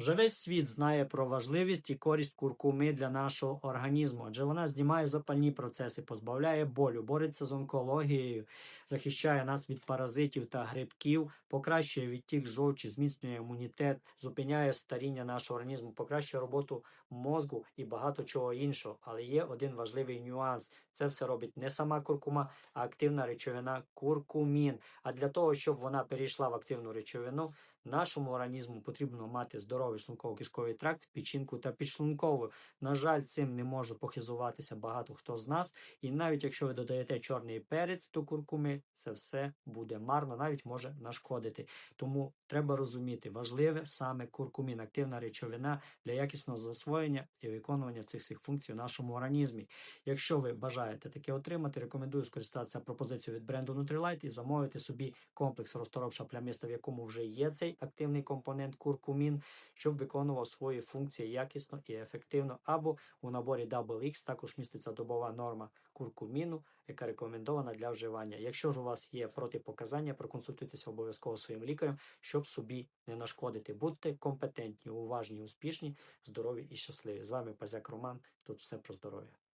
Вже весь світ знає про важливість і користь куркуми для нашого організму, адже вона знімає запальні процеси, позбавляє болю, бореться з онкологією, захищає нас від паразитів та грибків, покращує відтік жовчі, зміцнює імунітет, зупиняє старіння нашого організму, покращує роботу мозку і багато чого іншого. Але є один важливий нюанс: це все робить не сама куркума, а активна речовина куркумін. А для того, щоб вона перейшла в активну речовину, нашому організму потрібно мати здоровий шлунково-кишковий тракт, печінку та підшлункову. На жаль, цим не може похизуватися багато хто з нас. І навіть якщо ви додаєте чорний перець до куркуми, це все буде марно, навіть може нашкодити. Тому треба розуміти, важливе саме куркумін, активна речовина для якісного засвоєння і виконування цих всіх функцій в нашому організмі. Якщо ви бажаєте таке отримати, рекомендую скористатися пропозицією від бренду Nutrilite і замовити собі комплекс розторопша плямиста, в якому вже є цей активний компонент куркумін, щоб виконував свої функції якісно і ефективно. Або у наборі Double X також міститься добова норма куркуміну, яка рекомендована для вживання. Якщо ж у вас є протипоказання, проконсультуйтеся обов'язково своїм лікарем, щоб собі не нашкодити. Будьте компетентні, уважні, успішні, здорові і щасливі. З вами Пазяк Роман. Тут все про здоров'я.